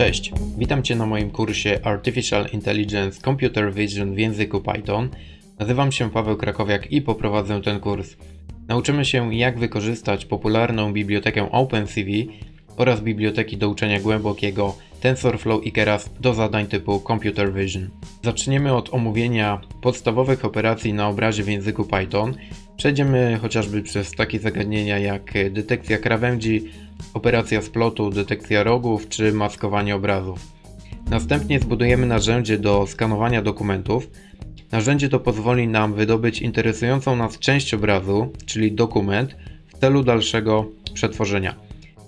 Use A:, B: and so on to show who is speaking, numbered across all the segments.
A: Cześć, witam Cię na moim kursie Artificial Intelligence Computer Vision w języku Python. Nazywam się Paweł Krakowiak i poprowadzę ten kurs. Nauczymy się jak wykorzystać popularną bibliotekę OpenCV oraz biblioteki do uczenia głębokiego TensorFlow i Keras do zadań typu Computer Vision. Zaczniemy od omówienia podstawowych operacji na obrazie w języku Python. Przejdziemy chociażby przez takie zagadnienia jak detekcja krawędzi, operacja splotu, detekcja rogów czy maskowanie obrazów. Następnie zbudujemy narzędzie do skanowania dokumentów. Narzędzie to pozwoli nam wydobyć interesującą nas część obrazu, czyli dokument, w celu dalszego przetworzenia.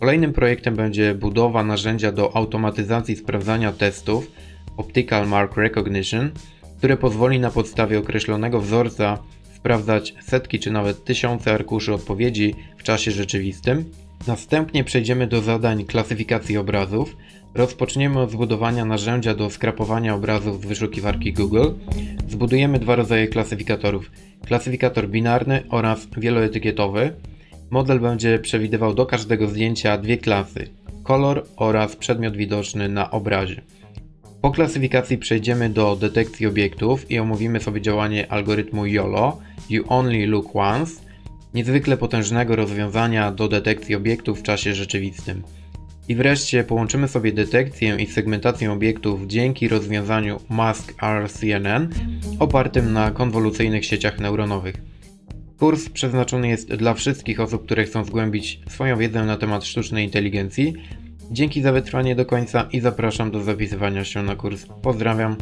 A: Kolejnym projektem będzie budowa narzędzia do automatyzacji sprawdzania testów Optical Mark Recognition, które pozwoli na podstawie określonego wzorca sprawdzać setki czy nawet tysiące arkuszy odpowiedzi w czasie rzeczywistym. Następnie przejdziemy do zadań klasyfikacji obrazów. Rozpoczniemy od zbudowania narzędzia do skrapowania obrazów z wyszukiwarki Google. Zbudujemy dwa rodzaje klasyfikatorów: klasyfikator binarny oraz wieloetykietowy. Model będzie przewidywał do każdego zdjęcia dwie klasy: kolor oraz przedmiot widoczny na obrazie. Po klasyfikacji przejdziemy do detekcji obiektów i omówimy sobie działanie algorytmu YOLO You Only Look Once, niezwykle potężnego rozwiązania do detekcji obiektów w czasie rzeczywistym. I wreszcie połączymy sobie detekcję i segmentację obiektów dzięki rozwiązaniu Mask RCNN opartym na konwolucyjnych sieciach neuronowych. Kurs przeznaczony jest dla wszystkich osób, które chcą zgłębić swoją wiedzę na temat sztucznej inteligencji. Dzięki za wytrwanie do końca i zapraszam do zapisywania się na kurs. Pozdrawiam.